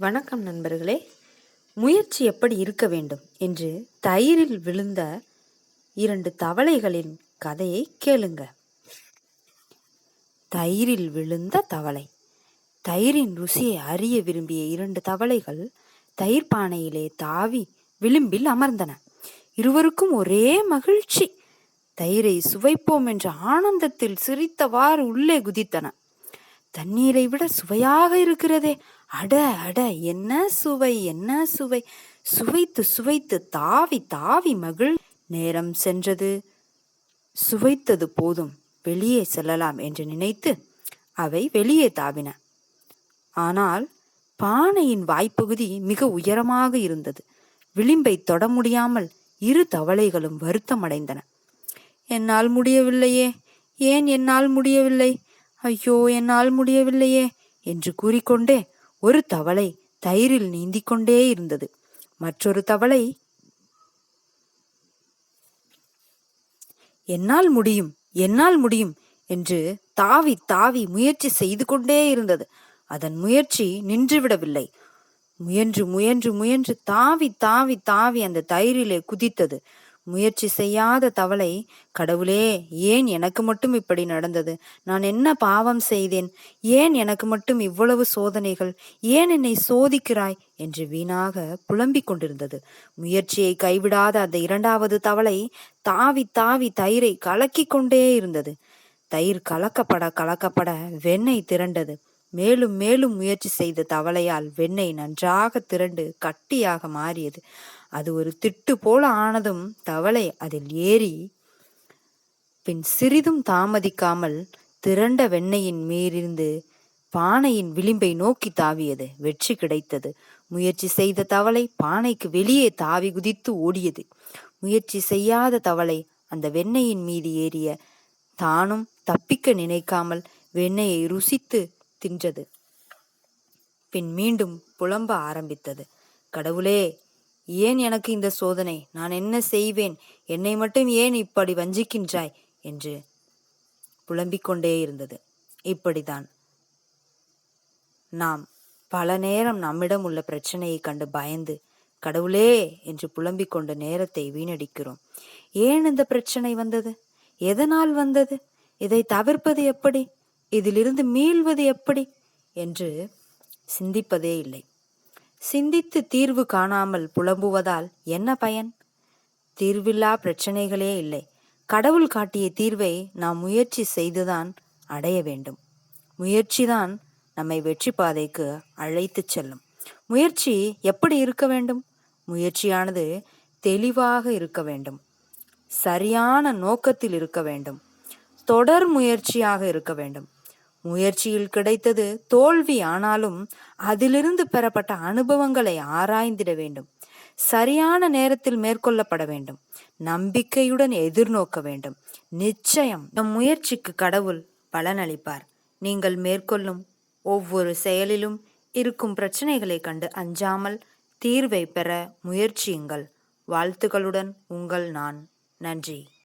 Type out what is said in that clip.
வணக்கம் நண்பர்களே. முயற்சி எப்படி இருக்க வேண்டும் என்று தயிரில் விழுந்த இரண்டு தவளைகளின் கதையை கேளுங்க. தயிரில் விழுந்த தவளை. தயிரின் ருசியை அறிய விரும்பிய இரண்டு தவளைகள் தயிர் பானையிலே தாவி விளிம்பில் அமர்ந்தன. இருவருக்கும் ஒரே மகிழ்ச்சி. தயிரை சுவைப்போம் என்ற ஆனந்தத்தில் சிரித்தவாறு உள்ளே குதித்தன. தண்ணீரை விட சுவையாக இருக்கிறதே. அட அட என்ன சுவை என்ன சுவை? சுவைத்து சுவைத்து தாவி தாவி மகிழ் நேரம் சென்றது. சுவைத்தது போதும் வெளியே செல்லலாம் என்று நினைத்து அவை வெளியே தாவின. ஆனால் பானையின் வாய்ப்பகுதி மிக உயரமாக இருந்தது. விளிம்பை தொட முடியாமல் இரு தவளைகளும் வருத்தமடைந்தன. என்னால் முடியவில்லையே ஏன் என்னால் முடியவில்லை? ஐயோ என்னால் முடியவில்லையே என்று கூறிக்கொண்டே ஒரு தவளை தயிரில் நீந்திக் கொண்டே இருந்தது. மற்றொரு தவளை என்னால் முடியும் என்னால் முடியும் என்று தாவி தாவி முயற்சி செய்து கொண்டே இருந்தது. அதன் முயற்சி நின்றுவிடவில்லை. முயன்று முயன்று முயன்று தாவி தாவி தாவி அந்த தயிரிலே குதித்தது. முயற்சி செய்யாத தவளை கடவுளே ஏன் எனக்கு மட்டும் இப்படி நடந்தது? நான் என்ன பாவம் செய்தேன்? ஏன் எனக்கு மட்டும் இவ்வளவு சோதனைகள்? ஏன் என்னை சோதிக்கிறாய்? என்று வீணாக புலம்பிக் கொண்டிருந்தது. முயற்சியை கைவிடாத அந்த இரண்டாவது தவளை தாவி தாவி தயிரை கலக்கிக் கொண்டே இருந்தது. தயிர் கலக்கப்பட கலக்கப்பட வெண்ணெய் திரண்டது. மேலும் மேலும் முயற்சி செய்த தவளையால் வெண்ணெய் நன்றாக திரண்டு கட்டியாக மாறியது. அது ஒரு திட்டு போல ஆனதும் தவளை அதில் ஏறி பின் சிறிதும் தாமதிக்காமல் திரண்ட வெண்ணெயின் மீறிருந்து பானையின் விளிம்பை நோக்கி தாவியது. வெற்றி கிடைத்தது. முயற்சி செய்த தவளை பானைக்கு வெளியே தாவி குதித்து ஓடியது. முயற்சி செய்யாத தவளை அந்த வெண்ணெயின் மீது ஏறிய தானும் தப்பிக்க நினைக்காமல் வெண்ணெயை ருசித்து தின்றது. பின் மீண்டும் புலம்ப ஆரம்பித்தது. கடவுளே ஏன் எனக்கு இந்த சோதனை? நான் என்ன செய்வேன்? என்னை மட்டும் ஏன் இப்படி வஞ்சிக்கின்றாய்? என்று புலம்பிக் கொண்டே இருந்தது. இப்படிதான் நாம் பல நேரம் நம்மிடம் உள்ள பிரச்சனையை கண்டு பயந்து கடவுளே என்று புலம்பிக் கொண்ட நேரத்தை வீணடிக்கிறோம். ஏன் இந்த பிரச்சனை வந்தது? எதனால் வந்தது? இதை தவிர்ப்பது எப்படி? இதிலிருந்து மீள்வது எப்படி? என்று சிந்திப்பதே இல்லை. சிந்தித்து தீர்வு காணாமல் புலம்புவதால் என்ன பயன்? தீர்வில்லா பிரச்சனைகளே இல்லை. கடவுள் காட்டிய தீர்வை நாம் முயற்சி செய்துதான் அடைய வேண்டும். முயற்சிதான் நம்மை வெற்றி பாதைக்கு அழைத்துச் செல்லும். முயற்சி எப்படி இருக்க வேண்டும்? முயற்சியானது தெளிவாக இருக்க வேண்டும். சரியான நோக்கத்தில் இருக்க வேண்டும். தொடர் முயற்சியாக இருக்க வேண்டும். முயற்சியில் கிடைத்தது தோல்வி ஆனாலும் அதிலிருந்து பெறப்பட்ட அனுபவங்களை ஆராய்ந்திட வேண்டும். சரியான நேரத்தில் மேற்கொள்ளப்பட வேண்டும். நம்பிக்கையுடன் எதிர்நோக்க வேண்டும். நிச்சயம் நம் முயற்சிக்கு கடவுள் பலனளிப்பார். நீங்கள் மேற்கொள்ளும் ஒவ்வொரு செயலிலும் இருக்கும் பிரச்சனைகளை கண்டு அஞ்சாமல் தீர்வை பெற முயற்சியுங்கள். வாழ்த்துக்களுடன் உங்கள் நான். நன்றி.